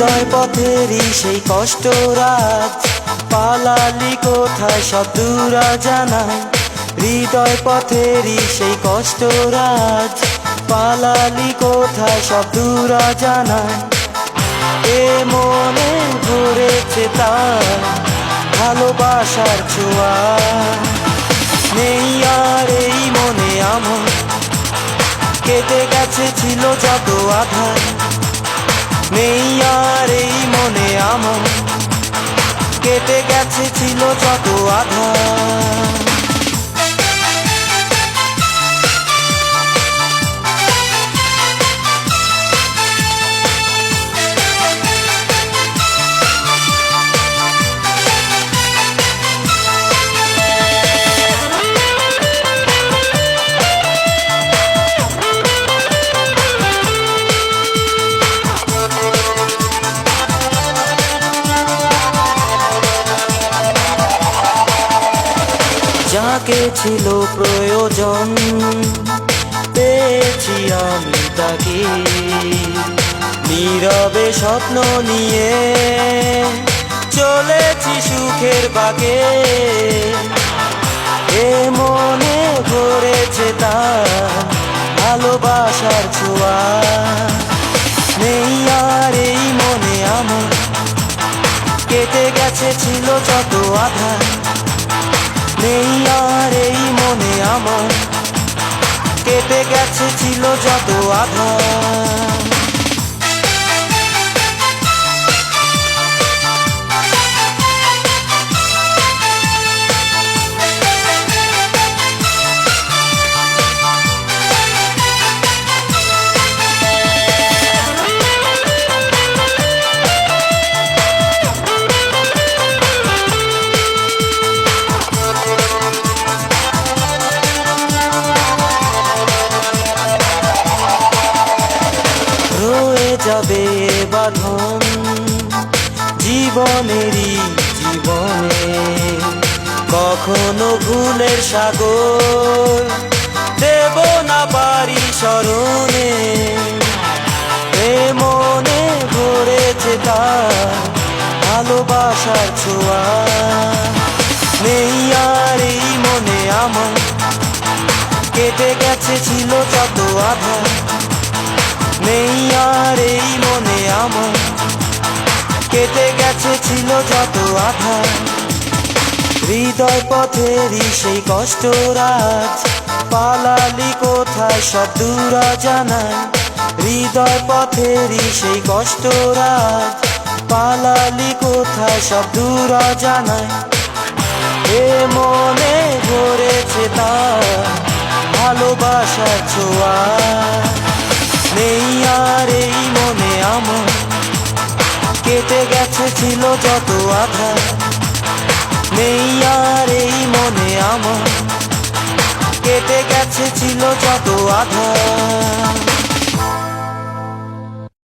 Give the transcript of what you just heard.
হৃদয় পথেরই সেই কষ্ট রাজ পালালি কোথায় সব দূরা জানায় হৃদয় পথেরই সেই কষ্ট রাজ পালালি কোথায় সব দূরা জানায় এ মনে ধরেছে তার ভালোবাসার ছোঁয়া। নেই আর এই মনে আমার কেটে গেছে ছিল যত আধার। নেই আর এই মনে আমার কেটে গেছে ছিল যত আধার। যাকে ছিল প্রয়োজন। পেয়েছি আমি তাকে। নীরবে স্বপ্ন নিয়ে চলেছি সুখের বাগে এ মনে ভরেছে তার ভালোবাসার ছোঁয়া। নেই আর এই মনে আমার কেটে গেছে ছিল যত আধার। নেই আর এই মনে আমার। কেটে গেছে ছিল যত আধার। যাবে বাঁধন জীবনেরই জীবনে। কখনো ভুলের সাগর দেব না পারি স্মরণে মনে ভরেছে তার ভালোবাসার ছোঁয়া। নেই আর এই মনে আমার, কেটে গেছে ছিল যত আধার। নেই আর এই মনে আমার কেটে গেছে ছিল যত আধার। হৃদয় পথেরই সেই কষ্ট রাজ পালালি কোথায় সব দূরা জানায় হৃদয় পথেরই সেই কষ্ট রাজ পালালি কোথায় সব দূরা জানায় এ মনে ভরেছে তার ভালোবাসার ছোঁয়া। আমার কেটে গেছে ছিল যত আধা। নেই আর এই মনে আমার। কেটে গেছে ছিল যত আধার